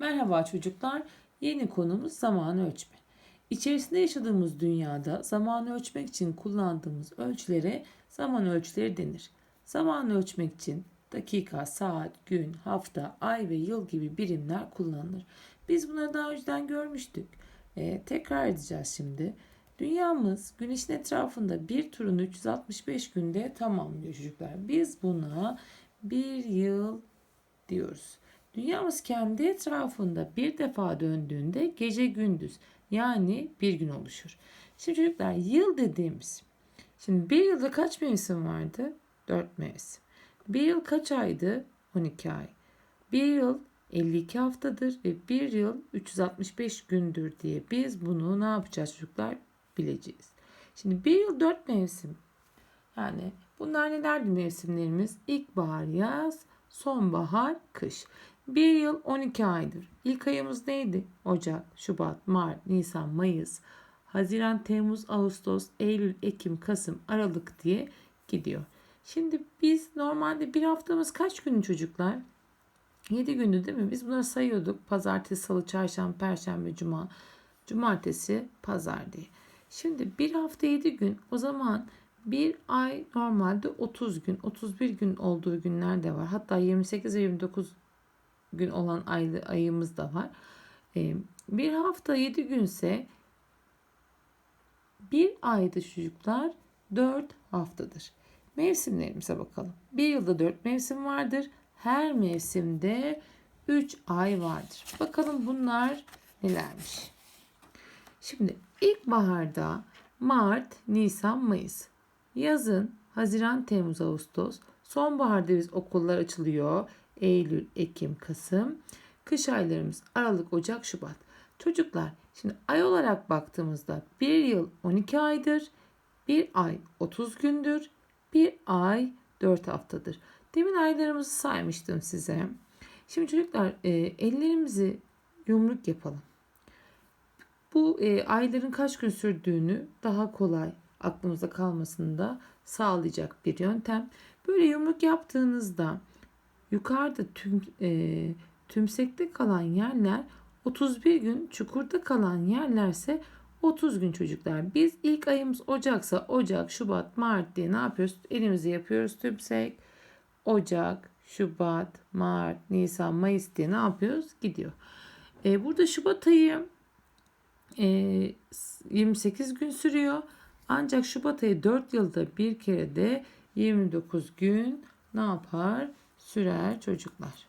Merhaba çocuklar. Yeni konumuz zaman ölçme. İçerisinde yaşadığımız dünyada zamanı ölçmek için kullandığımız ölçülere zaman ölçüleri denir. Zaman ölçmek için dakika, saat, gün, hafta, ay ve yıl gibi birimler kullanılır. Biz bunları daha önceden görmüştük. Ee, tekrar edeceğiz şimdi. Dünyamız güneşin etrafında bir turunu 365 günde tamamlıyor çocuklar. Biz buna bir yıl diyoruz. Dünyamız kendi etrafında bir defa döndüğünde gece gündüz yani bir gün oluşur. Şimdi çocuklar yıl dediğimiz şimdi bir yılda kaç mevsim vardı? Dört mevsim. Bir yıl kaç aydı? 12 ay. Bir yıl 52 haftadır ve bir yıl 365 gündür diye biz bunu ne yapacağız çocuklar? Bileceğiz. Şimdi bir yıl dört mevsim. Yani bunlar nelerdi mevsimlerimiz? İlkbahar, yaz, sonbahar, kış. Bir yıl 12 aydır. İlk ayımız neydi? Ocak, Şubat, Mart, Nisan, Mayıs, Haziran, Temmuz, Ağustos, Eylül, Ekim, Kasım, Aralık diye gidiyor. Şimdi biz normalde bir haftamız kaç gün çocuklar? 7 gündü değil mi? Biz bunları sayıyorduk. Pazartesi, salı, çarşamba, perşembe, cuma, cumartesi, pazar diye. Şimdi bir hafta 7 gün o zaman bir ay normalde 30 gün, 31 gün olduğu günler de var. Hatta 28 ve 29 gün olan ay, ayımız da var. Ee, bir hafta 7 günse bir ayda çocuklar 4 haftadır. Mevsimlerimize bakalım. Bir yılda 4 mevsim vardır. Her mevsimde 3 ay vardır. Bakalım bunlar nelermiş. Şimdi ilkbaharda Mart, Nisan, Mayıs. Yazın Haziran, Temmuz, Ağustos. Sonbaharda biz okullar açılıyor. Eylül, Ekim, Kasım. Kış aylarımız Aralık, Ocak, Şubat. Çocuklar şimdi ay olarak baktığımızda bir yıl 12 aydır. Bir ay 30 gündür. Bir ay 4 haftadır. Demin aylarımızı saymıştım size. Şimdi çocuklar e, ellerimizi yumruk yapalım. Bu e, ayların kaç gün sürdüğünü daha kolay aklımızda kalmasını da sağlayacak bir yöntem. Böyle yumruk yaptığınızda yukarıda tüm, e, tümsekte kalan yerler 31 gün, çukurda kalan yerlerse 30 gün çocuklar. Biz ilk ayımız Ocaksa Ocak, Şubat, Mart diye ne yapıyoruz? Elimizi yapıyoruz tümsek. Ocak, Şubat, Mart, Nisan, Mayıs diye ne yapıyoruz? Gidiyor. E, burada Şubat ayı e, 28 gün sürüyor. Ancak Şubat ayı 4 yılda bir kere de 29 gün ne yapar? Sürer çocuklar.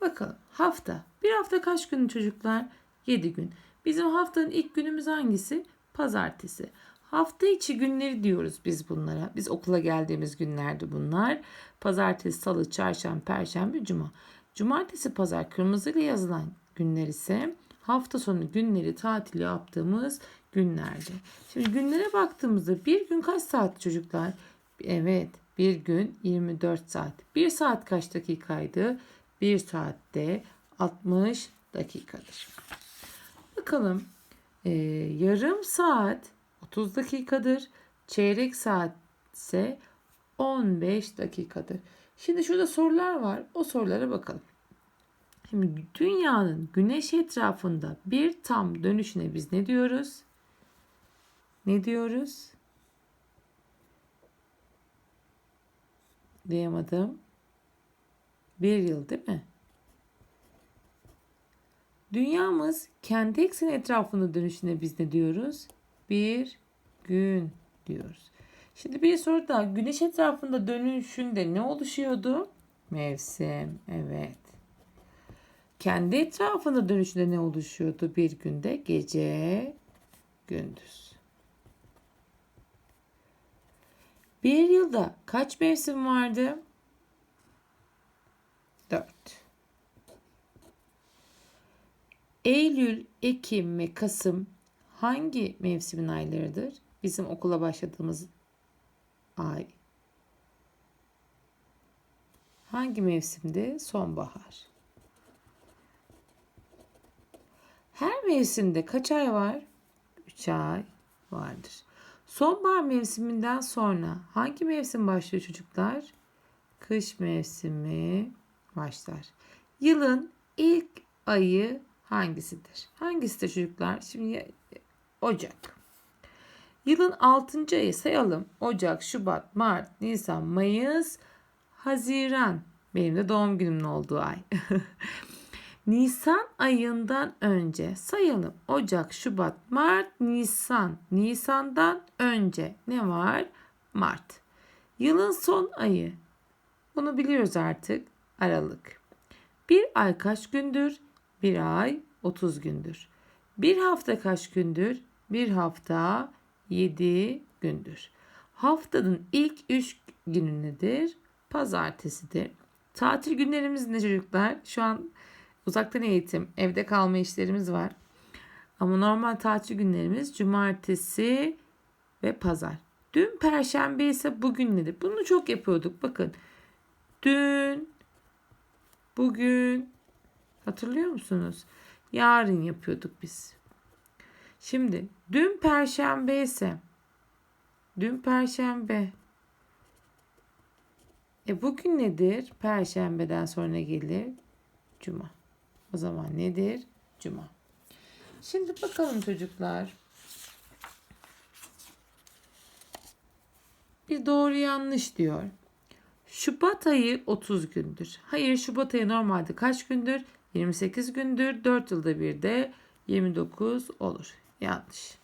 Bakalım hafta. Bir hafta kaç gün çocuklar? 7 gün. Bizim haftanın ilk günümüz hangisi? Pazartesi. Hafta içi günleri diyoruz biz bunlara. Biz okula geldiğimiz günlerdi bunlar. Pazartesi, salı, çarşamba, perşembe, cuma. Cumartesi, pazar kırmızıyla yazılan günler ise hafta sonu günleri tatil yaptığımız günlerdi. Şimdi günlere baktığımızda bir gün kaç saat çocuklar? Evet bir gün 24 saat. Bir saat kaç dakikaydı? Bir saatte 60 dakikadır. Bakalım ee, yarım saat 30 dakikadır. Çeyrek saat ise 15 dakikadır. Şimdi şurada sorular var. O sorulara bakalım. Şimdi dünyanın güneş etrafında bir tam dönüşüne biz ne diyoruz? Ne diyoruz? Duyamadım. Bir yıl değil mi? Dünyamız kendi ekseni etrafında dönüşüne biz ne diyoruz? Bir gün diyoruz. Şimdi bir soru daha. Güneş etrafında dönüşünde ne oluşuyordu? Mevsim. Evet. Kendi etrafında dönüşünde ne oluşuyordu bir günde? Gece, gündüz. Bir yılda kaç mevsim vardı? Dört. Eylül, Ekim ve Kasım hangi mevsimin aylarıdır? Bizim okula başladığımız ay. Hangi mevsimde? Sonbahar. Her mevsimde kaç ay var? 3 ay vardır. Sonbahar mevsiminden sonra hangi mevsim başlıyor çocuklar? Kış mevsimi başlar. Yılın ilk ayı hangisidir? Hangisidir çocuklar? Şimdi Ocak. Yılın 6. ayı sayalım. Ocak, Şubat, Mart, Nisan, Mayıs, Haziran. Benim de doğum günümün olduğu ay. Nisan ayından önce sayalım. Ocak, Şubat, Mart, Nisan. Nisan'dan önce ne var? Mart. Yılın son ayı. Bunu biliyoruz artık. Aralık. Bir ay kaç gündür? Bir ay 30 gündür. Bir hafta kaç gündür? Bir hafta 7 gündür. Haftanın ilk 3 günü nedir? Pazartesidir. Tatil günlerimiz ne çocuklar? Şu an uzaktan eğitim, evde kalma işlerimiz var. Ama normal tatil günlerimiz cumartesi ve pazar. Dün perşembe ise bugün nedir? Bunu çok yapıyorduk. Bakın. Dün, bugün hatırlıyor musunuz? Yarın yapıyorduk biz. Şimdi dün perşembe ise dün perşembe e bugün nedir? Perşembeden sonra gelir cuma. O zaman nedir? Cuma. Şimdi bakalım çocuklar. Bir doğru yanlış diyor. Şubat ayı 30 gündür. Hayır Şubat ayı normalde kaç gündür? 28 gündür. 4 yılda bir de 29 olur. Yanlış.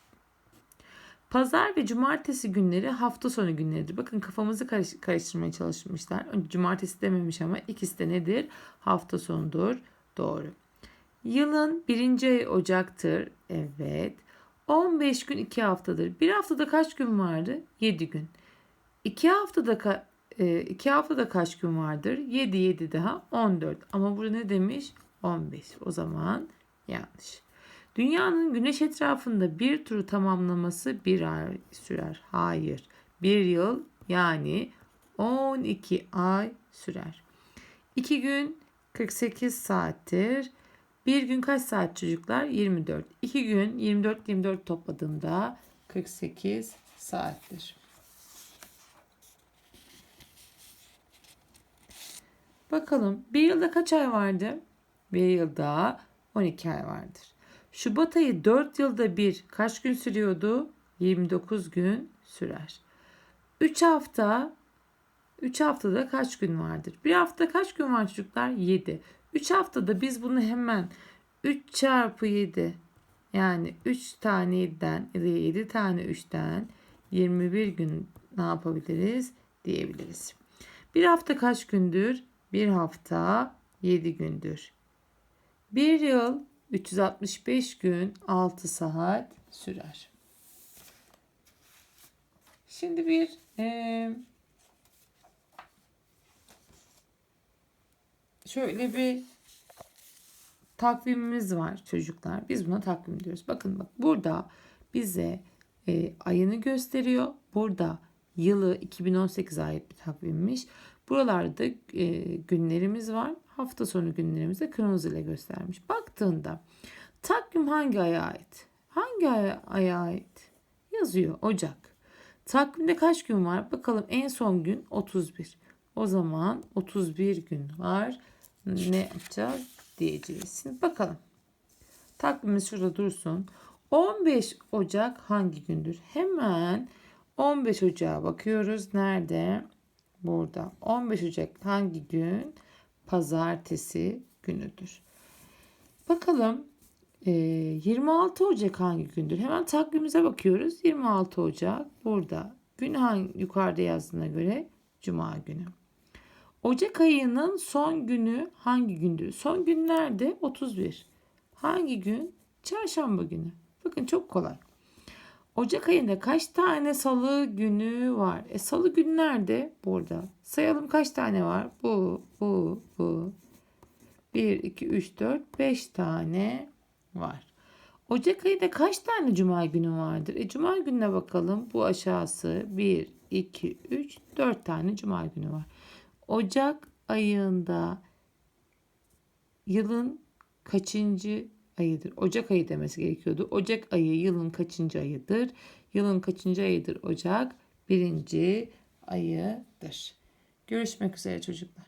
Pazar ve cumartesi günleri hafta sonu günleridir. Bakın kafamızı karış- karıştırmaya çalışmışlar. Önce cumartesi dememiş ama ikisi de nedir? Hafta sonudur. Doğru. Yılın birinci ayı Ocak'tır. Evet. 15 gün 2 haftadır. Bir haftada kaç gün vardı? 7 gün. 2 haftada ka- e, iki haftada kaç gün vardır? 7 7 daha 14. Ama burada ne demiş? 15. O zaman yanlış. Dünyanın güneş etrafında bir turu tamamlaması bir ay sürer. Hayır. Bir yıl yani 12 ay sürer. 2 gün 48 saattir. Bir gün kaç saat çocuklar? 24. 2 gün 24 24 topladığımda 48 saattir. Bakalım bir yılda kaç ay vardı? Bir yılda 12 ay vardır. Şubat ayı 4 yılda bir kaç gün sürüyordu? 29 gün sürer. 3 hafta 3 haftada kaç gün vardır? Bir hafta kaç gün var çocuklar? 7. 3 haftada biz bunu hemen 3 çarpı 7 yani 3 tane 7'den ya da 7 tane 3'ten 21 gün ne yapabiliriz diyebiliriz. Bir hafta kaç gündür? Bir hafta 7 gündür. Bir yıl 365 gün 6 saat sürer. Şimdi bir eee şöyle bir takvimimiz var çocuklar. Biz buna takvim diyoruz. Bakın bak burada bize e, ayını gösteriyor. Burada yılı 2018 ait bir takvimmiş. Buralarda e, günlerimiz var. Hafta sonu günlerimizi kırmızı ile göstermiş. Baktığında takvim hangi aya ait? Hangi aya, aya ait? Yazıyor Ocak. Takvimde kaç gün var? Bakalım en son gün 31. O zaman 31 gün var. Ne yapacağız diyeceğiz. Şimdi bakalım. Takvimimiz şurada dursun. 15 Ocak hangi gündür? Hemen 15 Ocak'a bakıyoruz. Nerede? Burada. 15 Ocak hangi gün? Pazartesi günüdür. Bakalım e, 26 Ocak hangi gündür? Hemen takvimimize bakıyoruz. 26 Ocak burada. Gün hangi yukarıda yazdığına göre Cuma günü. Ocak ayının son günü hangi gündür? Son gün nerede? 31. Hangi gün? Çarşamba günü. Bakın çok kolay. Ocak ayında kaç tane salı günü var? E salı günü nerede? Burada. Sayalım kaç tane var? Bu, bu, bu. 1, 2, 3, 4, 5 tane var. Ocak ayında kaç tane cuma günü vardır? E cuma gününe bakalım. Bu aşağısı 1, 2, 3, 4 tane cuma günü var. Ocak ayında yılın kaçıncı ayıdır? Ocak ayı demesi gerekiyordu. Ocak ayı yılın kaçıncı ayıdır? Yılın kaçıncı ayıdır Ocak? Birinci ayıdır. Görüşmek üzere çocuklar.